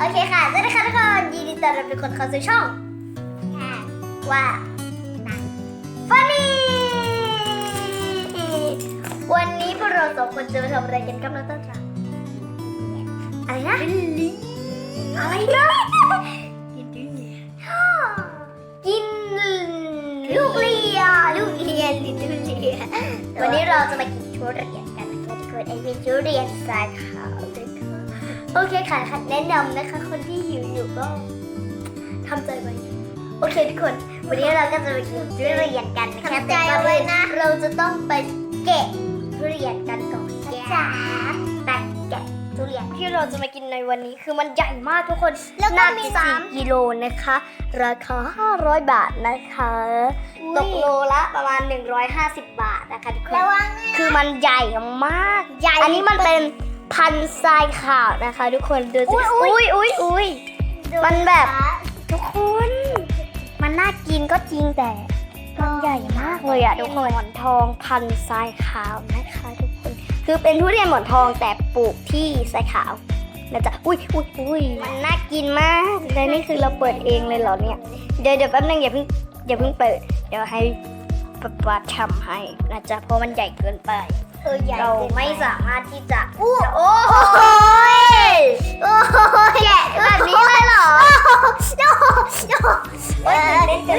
โอเคค่ะสวัสดีค่ะทุกคนยินดีต้อนรับทุกคนเข้าสู่ช่องว่าฟันนี่วันนี้พวกเราสองคนจะมาทำอะไรกันครับน้องต้นครับอะไรนะอะไรนะกินลูกเลียลูกเลียลิตเลียวันนี้เราจะมากินทุเรียนกันนะคะทุกคนไอเป็นทุเรียนสายขาวด้วยค่ะ โอเคค่ะค่ะแนะนำนะคะ คนที่หิวอยู่ก็ทำใจไว้ โอเคทุกคน วันนี้เราก็จะไปกินทุเรียนกันนะคะทำใจแต่ก่อนไว้อื่นนะ เราจะต้องไปแกะทุเรียนกันก่อนจ้าไปแกะทุเรียนที่เราจะมากินในวันนี้คือมันใหญ่มากทุกคนแล้วก็หนัมีสี่สามกิโลนะคะ ราคา 500 บาทนะคะตกโลละประมาณ 150 บาทนะคะทุกคนระวังคือมันใหญ่มากใหญ่ อันนี้มันเป็น พันธุ์ทรายขาวนะคะ ทุกคนดูสิอุ๊ยอุ๊อุ้ยยอุ้ยอุ้ยมันแบบ ทุกคน มันน่ากินก็จริงแต่มันใหญ่มากเลยอะทุกคนหมอนทองพันธุ์ทรายขาวนะคะ ทุกคน คือเป็นทุเรียนหมอนทองแต่ปลูกที่ทรายขาวนะจ๊ะอุ้ยอุ้ยอุ้ยมันน่ากินมากและนี่คือเราเปิดเองเลยเหรอเนี่ย เดี๋ยวเดี๋ยวแป๊บนึงอย่าเพิ่งอย่าเพิ่งเปิด เดี๋ยวให้ป๊าป๊าทำให้นะจ๊ะเพราะมันใหญ่เกินไป เออใหญ่เรากินปไม่สามารถที่จะอู้โอ้โหโอ้โหแกะแบบนี้เลยเหรอเอออันนี้คือ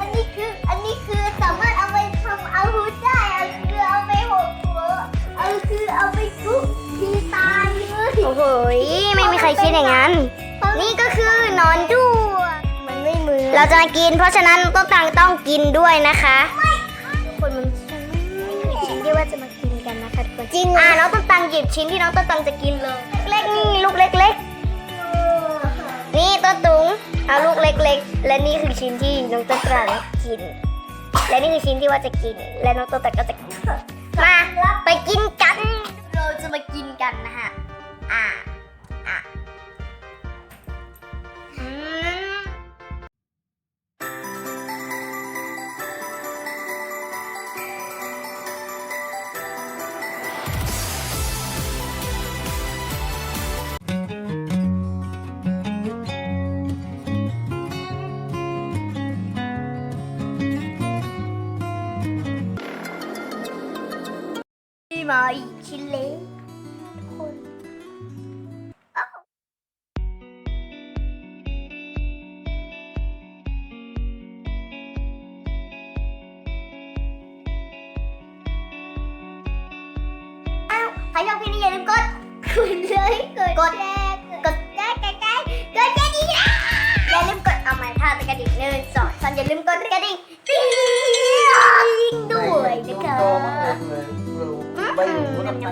อันนี้คืออันนี้คือสามารถเอาไปทำอาวุธได้เอาคือเอาไปหกหัวเอาคือเอาไปทุบทีตายเลยโอ้โหไม่มีใครคิดอย่างนั้น นี่ก็คือนอนด้วงมันไม่มือเราจะมากินเพราะฉะนั้นต้นตังต้องกินด้วยนะคะ จะมากินกันนะคะทุกคนจริงอ่าน้องต้นตังหยิบชิ้นที่น้องต้นตังจะกินเลย เล็กๆนี่ลูกเล็ก ๆ นี่ต้นตุงเอาลูกเล็ก ๆ และนี่คือชิ้นที่น้องต้นตังกิน และนี่คือชิ้นที่ว่าจะกิน และน้องต้นตังก็จะกินมาไปกินกัน ที่มาอีกชิ้นเล็กทุกคนอ้าวอ้าวใครช เอ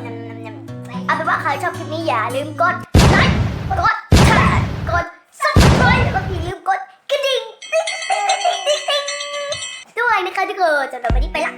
าเป็นว่าใครชอบคลิปนี้อย่าลืมกดไลค์กดแชร์กดซับสไครต์แล้วก็อย่าลืมกดกระดิ่งด้วยนะคะทุกคนจนเราไม่ได้ไปละ